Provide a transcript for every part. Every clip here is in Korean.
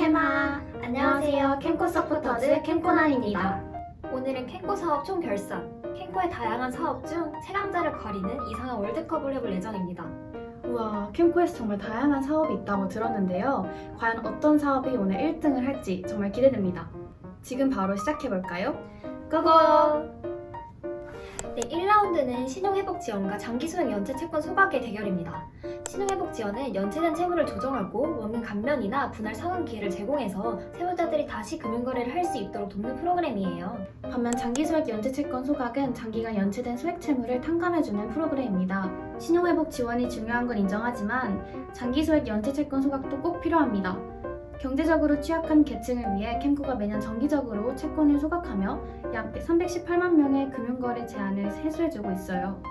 캠하 안녕하세요 캠코 서포터즈 캠코난입니다 오늘은 캔코 사업 총 결산, 캔코의 다양한 사업 중 최강자를 거리는 이상한 월드컵을 해볼 예정입니다. 우와 캠코에서 정말 다양한 사업이 있다고 들었는데요 과연 어떤 사업이 오늘 1등을 할지 정말 기대됩니다 지금 바로 시작해볼까요? 고고! 네, 1라운드는 신용회복 지원과 장기수용 연체 채권 소각의 대결입니다. 신용회복 지원은 연체된 채무를 조정하고 원금 감면이나 분할 상환 기회를 제공해서 채무자들이 다시 금융거래를 할 수 있도록 돕는 프로그램이에요. 반면 장기소액 연체채권 소각은 장기간 연체된 소액 채무를 탕감해주는 프로그램입니다 신용회복 지원이 중요한 건 인정하지만 장기소액 연체채권 소각도 꼭 필요합니다 경제적으로 취약한 계층을 위해 캠코가 매년 정기적으로 채권을 소각하며 약 318만 명의 금융거래 제한을 해소해주고 있어요.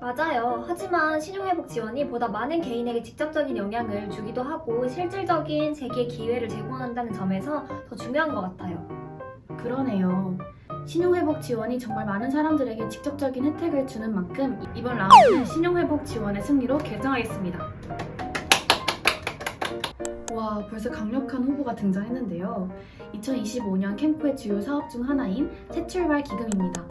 맞아요. 하지만 신용회복 지원이 보다 많은 개인에게 직접적인 영향을 주기도 하고 실질적인 재기의 기회를 제공한다는 점에서 더 중요한 것 같아요. 그러네요. 신용회복 지원이 정말 많은 사람들에게 직접적인 혜택을 주는 만큼 이번 라운드는 신용회복 지원의 승리로 결정하겠습니다. 와, 벌써 강력한 후보가 등장했는데요. 2025년 캠코의 주요 사업 중 하나인 새 출발 기금입니다.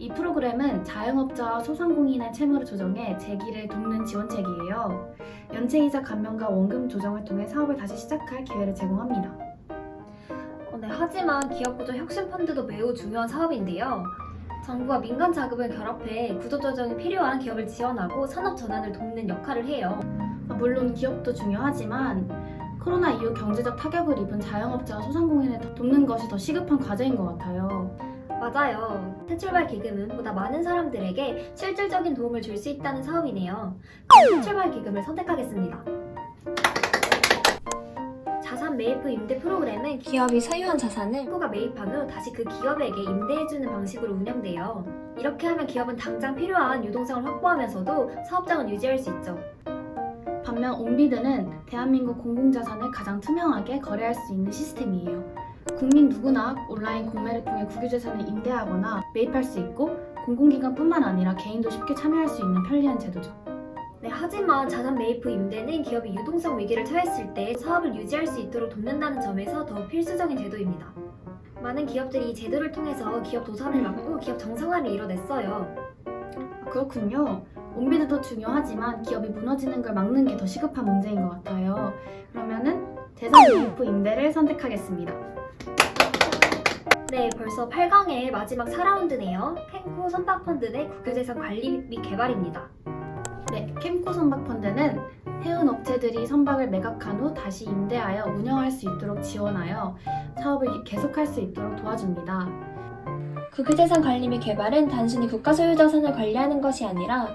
이 프로그램은 자영업자와 소상공인의 채무를 조정해 재기를 돕는 지원책이에요. 연체이자 감면과 원금 조정을 통해 사업을 다시 시작할 기회를 제공합니다. 어, 네, 하지만 기업구조 혁신펀드도 매우 중요한 사업인데요. 정부와 민간 자금을 결합해 구조조정이 필요한 기업을 지원하고 산업 전환을 돕는 역할을 해요. 아, 물론 기업도 중요하지만 코로나 이후 경제적 타격을 입은 자영업자와 소상공인을 더 돕는 것이 더 시급한 과제인 것 같아요. 맞아요. 새 출발 기금은 보다 많은 사람들에게 실질적인 도움을 줄 수 있다는 사업이네요. 그럼 새출발 기금을 선택하겠습니다. 자산 매입 후 임대 프로그램은 기업이 소유한 자산을 후가 매입한 후 다시 그 기업에게 임대해주는 방식으로 운영돼요. 이렇게 하면 기업은 당장 필요한 유동성을 확보하면서도 사업장을 유지할 수 있죠. 반면 온비드는 대한민국 공공자산을 가장 투명하게 거래할 수 있는 시스템이에요. 국민 누구나 온라인 공매를 통해 국유재산을 임대하거나 매입할 수 있고 공공기관뿐만 아니라 개인도 쉽게 참여할 수 있는 편리한 제도죠. 네, 하지만 자산 매입 후 임대는 기업이 유동성 위기를 처했을 때 사업을 유지할 수 있도록 돕는다는 점에서 더 필수적인 제도입니다. 많은 기업들이 이 제도를 통해서 기업 도산을 막고 기업 정상화를 이뤄냈어요. 아, 그렇군요. 온비드도 중요하지만 기업이 무너지는 걸 막는 게 더 시급한 문제인 것 같아요. 그러면은 매입 후 임대를 선택하겠습니다. 네, 벌써 8강의 마지막 4라운드네요. 펜코 선박펀드 내 국유재산 관리 및 개발입니다. 네, 캠코 선박펀드는 해운 업체들이 선박을 매각한 후 다시 임대하여 운영할 수 있도록 지원하여 사업을 계속할 수 있도록 도와줍니다. 국유재산 관리 및 개발은 단순히 국가 소유 자산을 관리하는 것이 아니라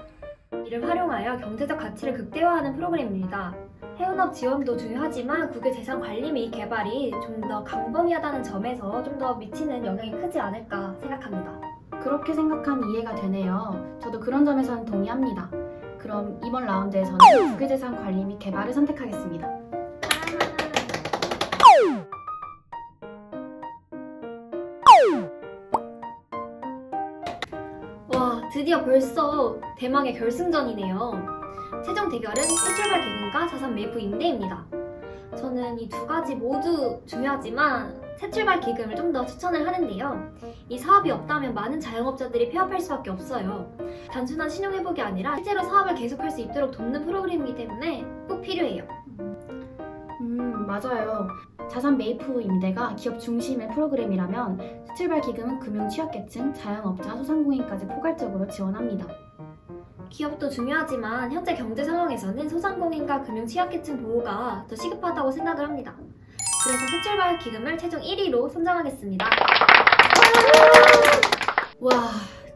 이를 활용하여 경제적 가치를 극대화하는 프로그램입니다. 해운업 지원도 중요하지만 국유재산 관리 및 개발이 좀더 강범위하다는 점에서 좀 더 미치는 영향이 크지 않을까 생각합니다. 그렇게 생각하면 이해가 되네요. 저도 그런 점에서는 동의합니다. 그럼 이번 라운드에서는 국유재산 관리 및 개발을 선택하겠습니다. 와, 드디어 벌써 대망의 결승전이네요. 최종 대결은 새출발 기금과 자산 후 임대입니다. 저는 이 두 가지 모두 중요하지만 새출발 기금을 좀 더 추천을 하는데요. 이 사업이 없다면 많은 자영업자들이 폐업할 수밖에 없어요. 단순한 신용 회복이 아니라 실제로 사업을 계속할 수 있도록 돕는 프로그램이기 때문에 꼭 필요해요. 음, 맞아요. 자산 매입 후 임대가 기업 중심의 프로그램이라면 수출발 기금은 금융 취약계층, 자영업자, 소상공인까지 포괄적으로 지원합니다. 기업도 중요하지만 현재 경제 상황에서는 소상공인과 금융 취약계층 보호가 더 시급하다고 생각을 합니다. 그래서 새출발 기금을 최종 1위로 선정하겠습니다. 와,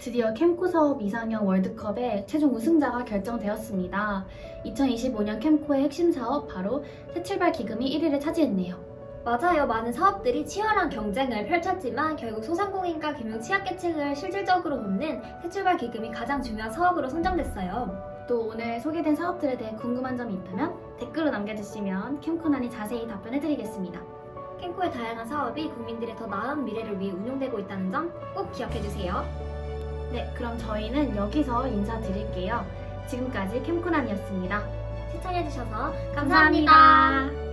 드디어 캠코 사업 이상형 월드컵의 최종 우승자가 결정되었습니다. 2025년 캠코의 핵심 사업 바로 새 출발 기금이 1위를 차지했네요. 맞아요. 많은 사업들이 치열한 경쟁을 펼쳤지만 결국 소상공인과 금융 취약계층을 실질적으로 돕는 새 출발 기금이 가장 중요한 사업으로 선정됐어요. 또 오늘 소개된 사업들에 대해 궁금한 점이 있다면 댓글로 남겨주시면 캠코난이 자세히 답변해드리겠습니다. 캠코의 다양한 사업이 국민들의 더 나은 미래를 위해 운용되고 있다는 점 꼭 기억해주세요. 네, 그럼 저희는 여기서 인사드릴게요. 지금까지 캠코난이었습니다. 시청해주셔서 감사합니다.